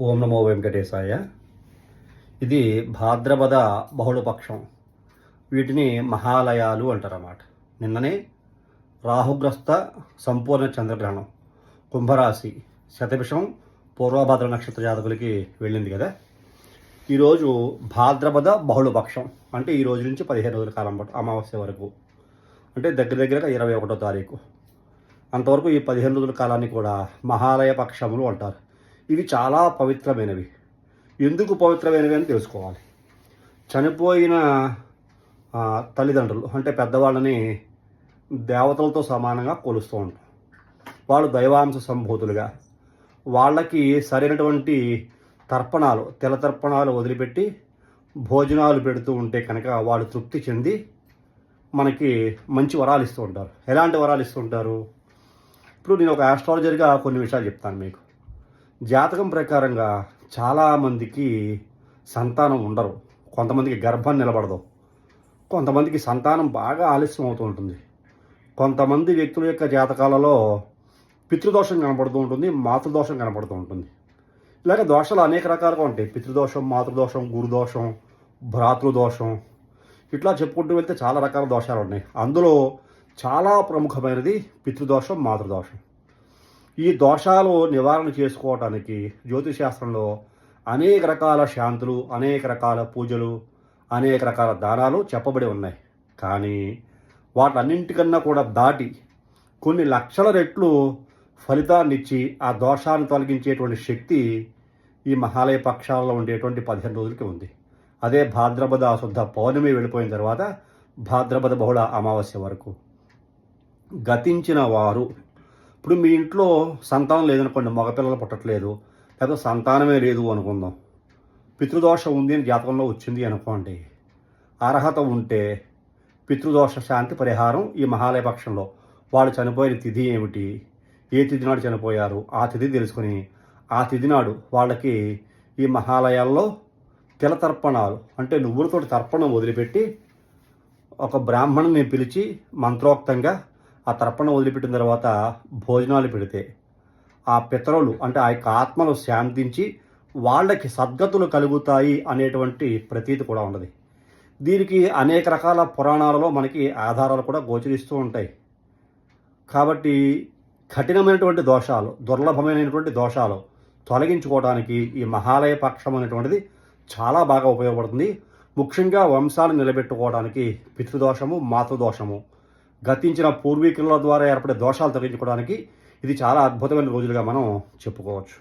ఓం నమో వెంకటేశాయ. ఇది భాద్రపద బహుళపక్షం. వీటిని మహాలయాలు అంటారన్నమాట. నిన్ననే రాహుగ్రస్త సంపూర్ణ చంద్రగ్రహణం కుంభరాశి శతభిషం పూర్వభద్ర నక్షత్ర జాతకులకి వెళ్ళింది కదా. ఈరోజు భాద్రపద బహుళపక్షం అంటే ఈ రోజు నుంచి పదిహేను రోజుల కాలం పాటు అమావాస్య వరకు. అంటే దగ్గర దగ్గరగా ఇరవై ఒకటో తారీఖు. అంతవరకు ఈ పదిహేను రోజుల కాలాన్ని కూడా మహాలయ పక్షములు అంటారు. ఇవి చాలా పవిత్రమైనవి. ఎందుకు పవిత్రమైనవి అని తెలుసుకోవాలి. చనిపోయిన తల్లిదండ్రులు అంటే పెద్దవాళ్ళని దేవతలతో సమానంగా కొలుస్తూ ఉంటాం వాళ్ళు దైవాంశ సంభూతులుగా. వాళ్ళకి సరైనటువంటి తర్పణాలు తెల తర్పణాలు వదిలిపెట్టి భోజనాలు పెడుతూ ఉంటే కనుక వాళ్ళు తృప్తి చెంది మనకి మంచి వరాలు ఇస్తూ ఉంటారు. ఎలాంటి వరాలు ఇస్తూ ఉంటారు? ఇప్పుడు నేను ఒక ఆస్ట్రాలజర్గా కొన్ని విషయాలు చెప్తాను మీకు. జాతకం ప్రకారంగా చాలామందికి సంతానం ఉండరు. కొంతమందికి గర్భం నిలబడదు. కొంతమందికి సంతానం బాగా ఆలస్యం అవుతూ ఉంటుంది. కొంతమంది వ్యక్తుల యొక్క జాతకాలలో పితృదోషం కనపడుతూ ఉంటుంది మాతృదోషం కనపడుతూ ఉంటుంది. ఇలాగ దోషాలు అనేక రకాలుగా ఉంటాయి. పితృదోషం మాతృదోషం గురుదోషం భ్రాతృదోషం. ఇట్లా చెప్పుకుంటూ వెళ్తే చాలా రకాల దోషాలు ఉన్నాయి. అందులో చాలా ప్రముఖమైనది పితృదోషం మాతృదోషం. ఈ దోషాలు నివారణ చేసుకోవటానికి జ్యోతిష్ శాస్త్రంలో అనేక రకాల శాంతులు అనేక రకాల పూజలు అనేక రకాల దానాలు చెప్పబడి ఉన్నాయి. కానీ వాటన్నింటికన్నా కూడా దాటి కొన్ని లక్షల రెట్లు ఫలితాన్నిచ్చి ఆ దోషాన్ని తొలగించేటువంటి శక్తి ఈ మహాలయ పక్షాలలో ఉండేటువంటి పదిహేను రోజులకి ఉంది. అదే భాద్రపద శుద్ధ పౌర్ణమి వెళ్ళిపోయిన తర్వాత భాద్రపద బహుళ అమావాస్య వరకు గతించిన వారు ఇప్పుడు మీ ఇంట్లో సంతానం లేదనుకోండి మగపిల్లలు పుట్టట్లేదు లేదా సంతానమే లేదు అనుకుందాం. పితృదోషం ఉంది అని జాతకంలో వచ్చింది అనుకోండి. అర్హత ఉంటే పితృదోష శాంతి పరిహారం ఈ మహాలయ పక్షంలో. వాళ్ళు చనిపోయిన తిథి ఏమిటి? ఏ తిథి నాడు చనిపోయారు? ఆ తిథి తెలుసుకుని ఆ తిథి నాడు వాళ్ళకి ఈ మహాలయాల్లో తిల తర్పణాలు అంటే నువ్వులతోటి తర్పణం వదిలిపెట్టి ఒక బ్రాహ్మణుని పిలిచి మంత్రోక్తంగా ఆ తర్పణ వదిలిపెట్టిన తర్వాత భోజనాలు పెడితే ఆ పితరులు అంటే ఆ యొక్క ఆత్మలు శాంతించి వాళ్ళకి సద్గతులు కలుగుతాయి అనేటువంటి ప్రతీతి కూడా ఉన్నది. దీనికి అనేక రకాల పురాణాలలో మనకి ఆధారాలు కూడా గోచరిస్తూ ఉంటాయి. కాబట్టి కఠినమైనటువంటి దోషాలు దుర్లభమైనటువంటి దోషాలు తొలగించుకోవడానికి ఈ మహాలయ పక్షం అనేటువంటిది చాలా బాగా ఉపయోగపడుతుంది. ముఖ్యంగా వంశాలు నిలబెట్టుకోవడానికి పితృదోషము మాతృదోషము గతించిన పూర్వీకుల ద్వారా ఏర్పడే దోషాలు తొలగించుకోవడానికి ఇది చాలా అద్భుతమైన రోజులుగా మనం చెప్పుకోవచ్చు.